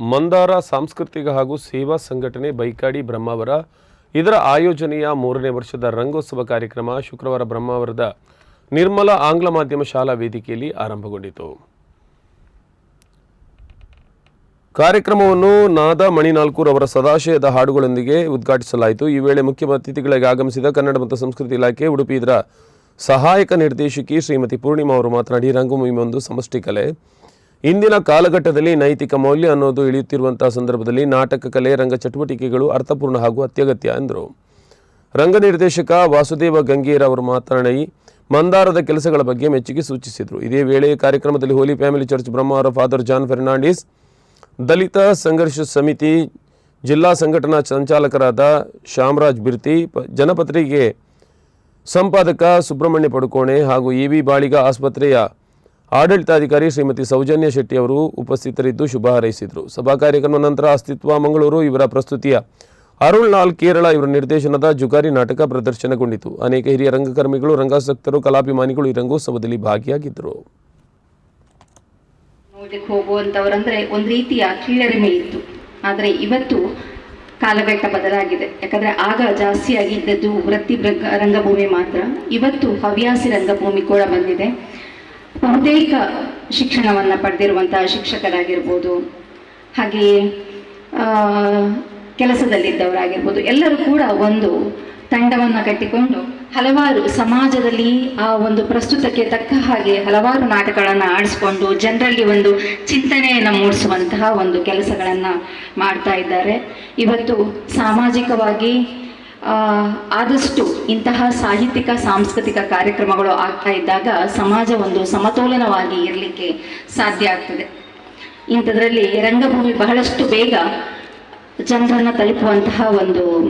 ಮಂದಾರ ಸಾಂಸ್ಕೃತಿಕ ಹಾಗೂ ಸೇವಾ ಸಂಘಟನೆ ಬೈಕಾಡಿ ಬ್ರಹ್ಮಾವರ ಇದರ ಆಯೋಜನೆಯ ಮೂರನೇ ವರ್ಷದ ರಂಗೋತ್ಸವ ಕಾರ್ಯಕ್ರಮ ಶುಕ್ರವಾರ ಬ್ರಹ್ಮಾವರದ ನಿರ್ಮಲ ಆಂಗ್ಲ ಮಾಧ್ಯಮ ಶಾಲಾ ವೇದಿಕೆಯಲ್ಲಿ ಆರಂಭಗೊಂಡಿತು. ಕಾರ್ಯಕ್ರಮವನ್ನು ನಾದ ಮಣಿನಾಲ್ಕೂರ್ ಅವರ ಸದಾಶಯದ ಹಾಡುಗಳೊಂದಿಗೆ ಉದ್ಘಾಟಿಸಲಾಯಿತು. ಈ ವೇಳೆ ಮುಖ್ಯ ಅತಿಥಿಗಳಾಗಿ ಆಗಮಿಸಿದ ಕನ್ನಡ ಮತ್ತು ಸಂಸ್ಕೃತಿ ಇಲಾಖೆ, ಉಡುಪಿ ಇದರ ಸಹಾಯಕ ನಿರ್ದೇಶಕಿ ಶ್ರೀಮತಿ ಪೂರ್ಣಿಮಾ ಅವರು ಮಾತನಾಡಿ, ರಂಗಭೂಮಿ ಒಂದು ಸಮಷ್ಟಿ ಕಲೆ. ಇಂದಿನ ಕಾಲಘಟ್ಟದಲ್ಲಿ ನೈತಿಕ ಮೌಲ್ಯ ಅನ್ನೋದು ಇಳಿಯುತ್ತಿರುವಂತಹ ಸಂದರ್ಭದಲ್ಲಿ ನಾಟಕ, ಕಲೆ, ರಂಗ ಚಟುವಟಿಕೆಗಳು ಅರ್ಥಪೂರ್ಣ ಹಾಗೂ ಅತ್ಯಗತ್ಯ ಎಂದರು ರಂಗ ನಿರ್ದೇಶಕ ವಾಸುದೇವ ಗಂಗೀರ್ ಅವರು ಮಾತನಾಡಿ, ಮಂದಾರದ ಕೆಲಸಗಳ ಬಗ್ಗೆ ಮೆಚ್ಚುಗೆ ಸೂಚಿಸಿದರು. ಇದೇ ವೇಳೆ ಕಾರ್ಯಕ್ರಮದಲ್ಲಿ holy family church Brahmavar father John Fernandes ದಲಿತ ಸಂಘರ್ಷ ಸಮಿತಿ ಜಿಲ್ಲಾ ಸಂಘಟನಾ ಸಂಚಾಲಕರಾದ ಶ್ಯಾಮರಾಜ್ ಬಿರ್ತಿ ಜನಪತ್ರಿಕೆ ಸಂಪಾದಕ ಸುಬ್ರಹ್ಮಣ್ಯ ಪಡುಕೋಣೆ ಹಾಗೂ ಇ ವಿ ಬಾಳಿಗ ಆಸ್ಪತ್ರೆಯ ಆಡಳಿತಾಧಿಕಾರಿ ಶ್ರೀಮತಿ ಸೌಜನ್ಯ ಶೆಟ್ಟಿ ಅವರು ಉಪಸ್ಥಿತರಿದ್ದು ಶುಭ ಹಾರೈಸಿದರು. ಸಭಾ ಕಾರ್ಯಕ್ರಮ ನಂತರ ಅಸ್ತಿತ್ವ, ಮಂಗಳೂರು ಇವರ ಪ್ರಸ್ತುತಿಯ. ಅರುಳ್ ನಾಲ್ ಕೇರಳ ಇವರ ನಿರ್ದೇಶನದ ಜುಗಾರಿ ನಾಟಕ ಪ್ರದರ್ಶನಗೊಂಡಿತು. ಅನೇಕ ಹಿರಿಯ ರಂಗಕರ್ಮಿಗಳು, ರಂಗಾಸಕ್ತರು, ಕಲಾಭಿಮಾನಿಗಳು ಈ ರಂಗೋತ್ಸವದಲ್ಲಿ ಭಾಗಿಯಾಗಿದ್ದರು. ನೋಡ್ಲಿಕ್ಕೆ ಹೋಗುವಂಥವ್ರಂದ್ರೆ ಒಂದು ರೀತಿಯ ಕೀಳರಿಮೆ ಇತ್ತು. ಆದರೆ ಇವತ್ತು ಕಾಲಘಟ್ಟ ಬದಲಾಗಿದೆ. ಯಾಕಂದ್ರೆ ಆಗ ಜಾಸ್ತಿಯಾಗಿ ಇದ್ದದ್ದು ವೃತ್ತಿ ರಂಗಭೂಮಿ ಮಾತ್ರ. ಇವತ್ತು ಹವ್ಯಾಸಿ ರಂಗಭೂಮಿ ಕೂಡ ಬಂದಿದೆ. ಬಹುತೇಕ ಶಿಕ್ಷಣವನ್ನು ಪಡೆದಿರುವಂತಹ ಶಿಕ್ಷಕರಾಗಿರ್ಬೋದು, ಹಾಗೆಯೇ ಕೆಲಸದಲ್ಲಿದ್ದವರಾಗಿರ್ಬೋದು, ಎಲ್ಲರೂ ಕೂಡ ಒಂದು ತಂಡವನ್ನು ಕಟ್ಟಿಕೊಂಡು ಹಲವಾರು ಸಮಾಜದಲ್ಲಿ ಆ ಒಂದು ಪ್ರಸ್ತುತಕ್ಕೆ ತಕ್ಕ ಹಾಗೆ ಹಲವಾರು ನಾಟಕಗಳನ್ನು ಆಡಿಸ್ಕೊಂಡು ಜನರಲ್ಲಿ ಒಂದು ಚಿಂತನೆಯನ್ನು ಮೂಡಿಸುವಂತಹ ಒಂದು ಕೆಲಸಗಳನ್ನು ಮಾಡ್ತಾ ಇದ್ದಾರೆ. ಇವತ್ತು ಸಾಮಾಜಿಕವಾಗಿ ಆದಷ್ಟು ಇಂತಹ ಸಾಹಿತ್ಯಿಕ, ಸಾಂಸ್ಕೃತಿಕ ಕಾರ್ಯಕ್ರಮಗಳು ಆಗ್ತಾ ಇದ್ದಾಗ ಸಮಾಜ ಒಂದು ಸಮತೋಲನವಾಗಿ ಇರಲಿಕ್ಕೆ ಸಾಧ್ಯ ಆಗ್ತದೆ. ಇಂಥದ್ರಲ್ಲಿ ರಂಗಭೂಮಿ ಬಹಳಷ್ಟು ಬೇಗ ಜನರನ್ನು ತಲುಪುವಂತಹ ಒಂದು